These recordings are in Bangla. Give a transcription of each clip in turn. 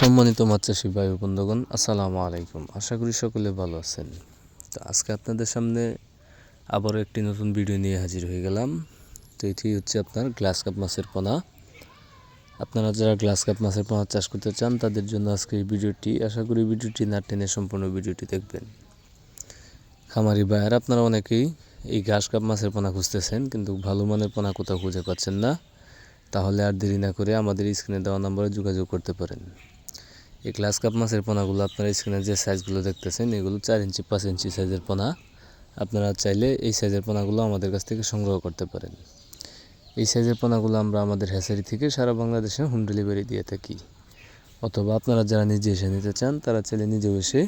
সম্মানিত ভাই ও বন্ধুগণ, আসসালামু আলাইকুম। আশা করি সকলে ভালো আছেন। তো আজকে আপনাদের সামনে আবারও একটি নতুন ভিডিও নিয়ে হাজির হয়ে গেলাম। তো এটি হচ্ছে আপনার গ্লাস কাপ মাছের পোনা। আপনারা যারা গ্লাস কাপ মাছের পোনা চাষ করতে চান, তাদের জন্য আজকে এই ভিডিওটি, আশা করি ভিডিওটি না টেনে সম্পূর্ণ ভিডিওটি দেখবেন। খামারি ভাইয়ার, আপনারা অনেকেই এই ঘাস কাপ মাছের পোনা খুঁজতেছেন, কিন্তু ভালো মানের পোনা কোথাও খুঁজে পাচ্ছেন না। তাহলে আর দেরি না করে আমাদের স্ক্রিনে দেওয়া নম্বরে যোগাযোগ করতে পারেন। এই গ্লাস কাপ মাছের পোনাগুলো আপনারা স্ক্রিনে যে সাইজগুলো দেখতেছেন, এগুলো চার ইঞ্চি, পাঁচ ইঞ্চি সাইজের পোনা। আপনারা চাইলে এই সাইজের পোনাগুলো আমাদের কাছ থেকে সংগ্রহ করতে পারেন। এই সাইজের পোনাগুলো আমরা আমাদের হ্যাচারি থেকে সারা বাংলাদেশে হোম ডেলিভারি দিয়ে থাকি। অথবা আপনারা যারা নিজে এসে নিতে চান, তারা চাইলে নিজেও এসে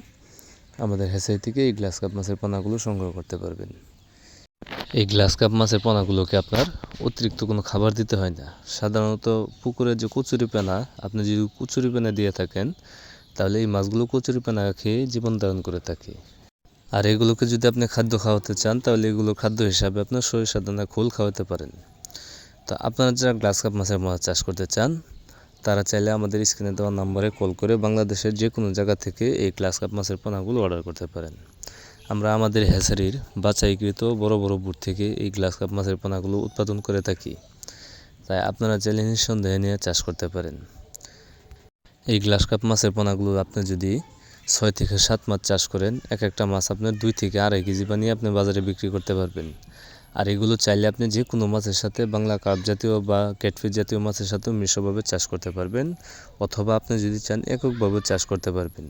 আমাদের হ্যাচারি থেকে এই গ্লাস কাপ মাছের পোনাগুলো সংগ্রহ করতে পারবেন। এই গ্লাস কাপ মাছের পোনাগুলোকে আপনার অতিরিক্ত কোনো খাবার দিতে হয় না। সাধারণত পুকুরে যে কচুরি পেনা, আপনি যদি কচুরি পেনা দিয়ে থাকেন, তাহলে এই মাছগুলো কচুরি পেনা খেয়ে জীবন ধারণ করে থাকে। আর এগুলোকে যদি আপনি খাদ্য খাওয়াতে চান, তাহলে এগুলো খাদ্য হিসাবে আপনার সরিষা দানা খোল খাওয়াতে পারেন। তো আপনারা যারা গ্লাস কাপ মাছের মাছ চাষ করতে চান, তারা চাইলে আমাদের স্ক্রিনে দেওয়া নম্বরে কল করে বাংলাদেশের যে কোনো জায়গা থেকে এই গ্লাস কাপ মাছের পোনাগুলো অর্ডার করতে পারেন। আমরা আমাদের হ্যাচারির বাছাইকৃত বড় বড় বুট থেকে এই গ্লাস কাপ মাছের পোনাগুলো উৎপাদন করে থাকি। তাই আপনারা চাইলে নিঃসন্দেহে নিয়ে চাষ করতে পারেন। এই গ্লাস কাপ মাছের পোনাগুলো আপনি যদি ছয় থেকে সাত মাছ চাষ করেন, এক একটা মাছ আপনার দুই থেকে আড়াই কেজি বানিয়ে আপনি বাজারে বিক্রি করতে পারবেন। আর এগুলো চাইলে আপনি যে কোনো মাছের সাথে বাংলা কাপ জাতীয় বা ক্যাটফিস জাতীয় মাছের সাথেও মিশ্রভাবে চাষ করতে পারবেন, অথবা আপনি যদি চান এককভাবে চাষ করতে পারবেন।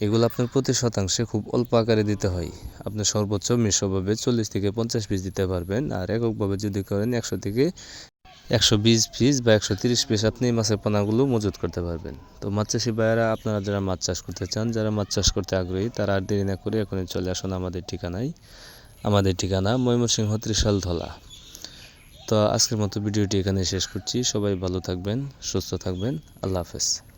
এগুলো আপনার প্রতি শতাংশে খুব অল্প আকারে দিতে হয়। আপনি সর্বোচ্চ মিশ্রভাবে চল্লিশ থেকে পঞ্চাশ পিস দিতে পারবেন। আর এককভাবে যদি করেন একশো থেকে একশো বিশ পিস বা একশো তিরিশ পিস, আপনি মাছের পোনাগুলো মজুত করতে পারবেন। তো মাছ চাষি ভাইয়েরা, আপনারা যারা মাছ চাষ করতে চান, যারা মাছ চাষ করতে আগ্রহী, তারা আর দেরি না করে এখনই চলে আসুন আমাদের ঠিকানায়। আমাদের ঠিকানা ময়মনসিংহ ত্রিশাল ধলা। তো আজকের মতো ভিডিওটি এখানে শেষ করছি। সবাই ভালো থাকবেন, সুস্থ থাকবেন। আল্লাহ হাফেজ।